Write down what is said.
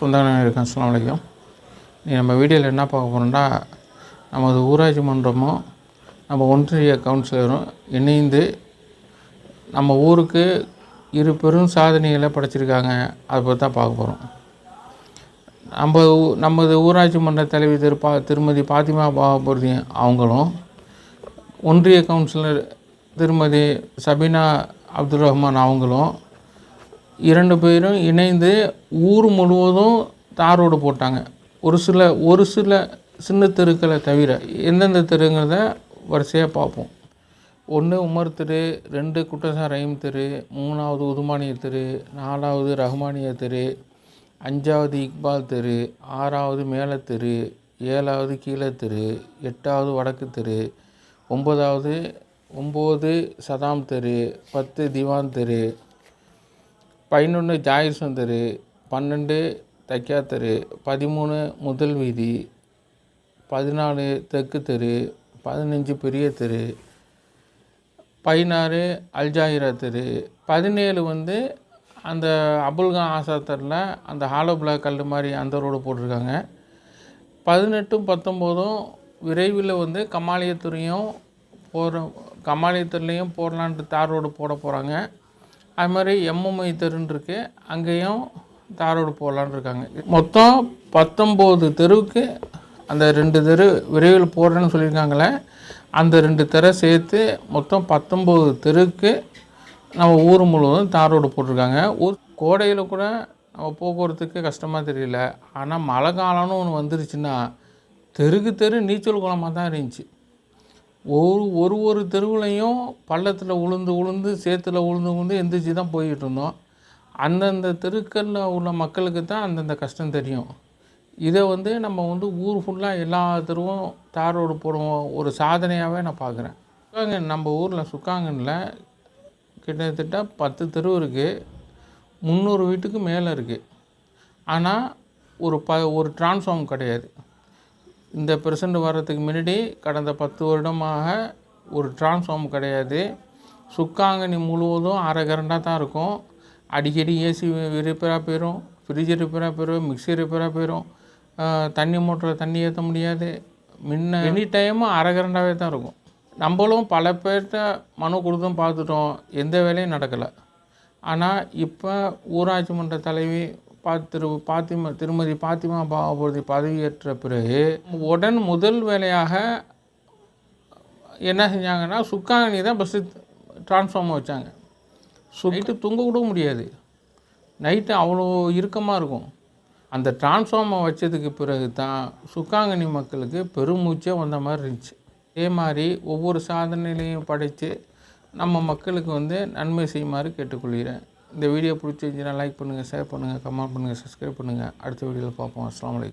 சொந்தங்கள் இருக்கேன் அஸ்ஸலாமு அலைக்கும். நீ நம்ம வீடியோவில் என்ன பார்க்க போகிறோம்னா நமது ஊராட்சி மன்றமும் நம்ம ஒன்றிய கவுன்சிலரும் இணைந்து நம்ம ஊருக்கு இரு பெரும் சாதனைகளை படைச்சிருக்காங்க. அதை பற்றி தான் பார்க்க போகிறோம் நம்ம நமது ஊராட்சி மன்ற தலைவி திரு பா திருமதி பாத்திமா பாபுர்தி அவங்களும் ஒன்றிய கவுன்சிலர் திருமதி சபீனா அப்துல் ரஹ்மான் அவங்களும் இரண்டு பேரும் இணைந்து ஊர் முழுவதும் தார் ரோடு போட்டாங்க. ஒரு சில ஒரு சில சின்ன தெருக்களை தவிர எந்தெந்த தெருங்கிறத வரிசையாக பார்ப்போம். ஒன்று உமர் தெரு ரெண்டு குட்டசார் தெரு மூணாவது உதுமானிய தெரு நாலாவது ரஹ்மானிய தெரு அஞ்சாவது இக்பால் தெரு ஆறாவது மேல தெரு ஏழாவது கீழே தெரு எட்டாவது வடக்கு தெரு ஒம்பதாவது ஒம்பது சதாம் தெரு பத்து திவான் தெரு பதினொன்று ஜாயிர் தெரு பன்னெண்டு தைக்கா தெரு பதிமூணு முதல் வீதி பதினாலு தெற்கு தெரு பதினஞ்சு பெரிய தெரு பதினாறு அல்ஜாயிரா தெரு பதினேழு வந்து அந்த அபுல்கான் ஆசாத்தரில் அந்த ஹாலோ பிளாக் கல் மாதிரி அந்த ரோடு போட்டிருக்காங்க. பதினெட்டும் பத்தொம்போதும் விரைவில் வந்து கமாலியத்துறையும் போகிற கமாலியத்துறையும் போடலான்ட்டு தார் ரோடு போட போகிறாங்க அது மாதிரி எம்எம்ஐ தெருன்னு இருக்கு. அங்கேயும் தார் ரோடு போடலான்னு இருக்காங்க. மொத்தம் பத்தொம்போது தெருவுக்கு அந்த ரெண்டு தெரு விரைவில் போடுறேன்னு சொல்லியிருக்காங்களே அந்த ரெண்டு தெரை சேர்த்து மொத்தம் பத்தொம்போது தெருவுக்கு நம்ம ஊர் முழுவதும் தார் ரோடு போட்டிருக்காங்க. ஊர் கோடையில் கூட நம்ம போக்குவரத்துக்கு கஷ்டமாக தெரியல. ஆனால் மழை காலம்னு ஒன்று வந்துருச்சுன்னா தெருக்கு தெரு நீச்சல் குளமாக தான் இருந்துச்சு. ஒரு ஒரு ஒரு தெருவுலையும் பள்ளத்தில் உளுந்து உளுந்து சேத்துல உளுந்து உளுந்து எந்திரிச்சு தான் போய்கிட்டு இருந்தோம். அந்தந்த தெருக்களில் உள்ள மக்களுக்கு தான் அந்தந்த கஷ்டம் தெரியும். இதை வந்து நம்ம வந்து ஊர் ஃபுல்லாக எல்லா தெருவும் தார் ரோடு போடுவோம். ஒரு சாதனையாகவே நான் பார்க்குறேன். சுக்காங்கன் நம்ம ஊரில் சுக்காங்கனில் கிட்டத்தட்ட பத்து தெரு இருக்குது முந்நூறு வீட்டுக்கு மேலே இருக்குது ஆனால் ஒரு ப ஒரு டிரான்ஸ்ஃபார்ம் கிடையாது. இந்த பெர்சன்ட் வர்றதுக்கு முன்னாடி கடந்த பத்து வருடமாக ஒரு டிரான்ஸ்ஃபார்ம் கிடையாது. சுக்காங்கனி முழுவதும் அரை கரண்டாக தான் இருக்கும். அடிக்கடி ஏசி ரிப்பேராக போயிடும் ஃப்ரிட்ஜ் ரிப்பேராக போயிடும் மிக்ஸி ரிப்பேராக போயிடும் தண்ணி மோட்டரில் தண்ணி ஏற்ற முடியாது. முன்ன எனி டைமும் அரை கரண்டாகவே தான் இருக்கும். நம்மளும் பல பேர்கிட்ட மனு கொடுத்தும் பார்த்துட்டோம். எந்த வேலையும் நடக்கலை. ஆனால் இப்போ ஊராட்சி மன்ற தலைவி திரு பாத்திமா திருமதி பாத்திமா பாபுதி பதவியேற்ற பிறகு உடன் முதல் வேலையாக என்ன செஞ்சாங்கன்னா சுக்காங்கனி தான் ஃபஸ்ட்டு டிரான்ஸ்ஃபார்மர் வச்சாங்க. நைட்டு தூங்க கூட முடியாது. நைட்டு அவ்வளோ இறுக்கமாக இருக்கும். அந்த டிரான்ஸ்ஃபார்மர் வச்சதுக்கு பிறகு தான் சுக்காங்கனி மக்களுக்கு பெருமூச்சே வந்த மாதிரி இருந்துச்சு. அதே மாதிரி ஒவ்வொரு சாதனையிலையும் படைத்து நம்ம மக்களுக்கு வந்து நன்மை செய்யுமாறு கேட்டுக்கொள்கிறேன். இந்த வீடியோ பிடிச்சிருந்துச்சுன்னா லைக் பண்ணுங்கள் ஷேர் பண்ணுங்கள் கமெண்ட் பண்ணுங்கள் சப்ஸ்கிரைப் பண்ணுங்கள் அடுத்த வீடியோவில் பார்ப்போம். அஸ்லாம் வலைக்கம்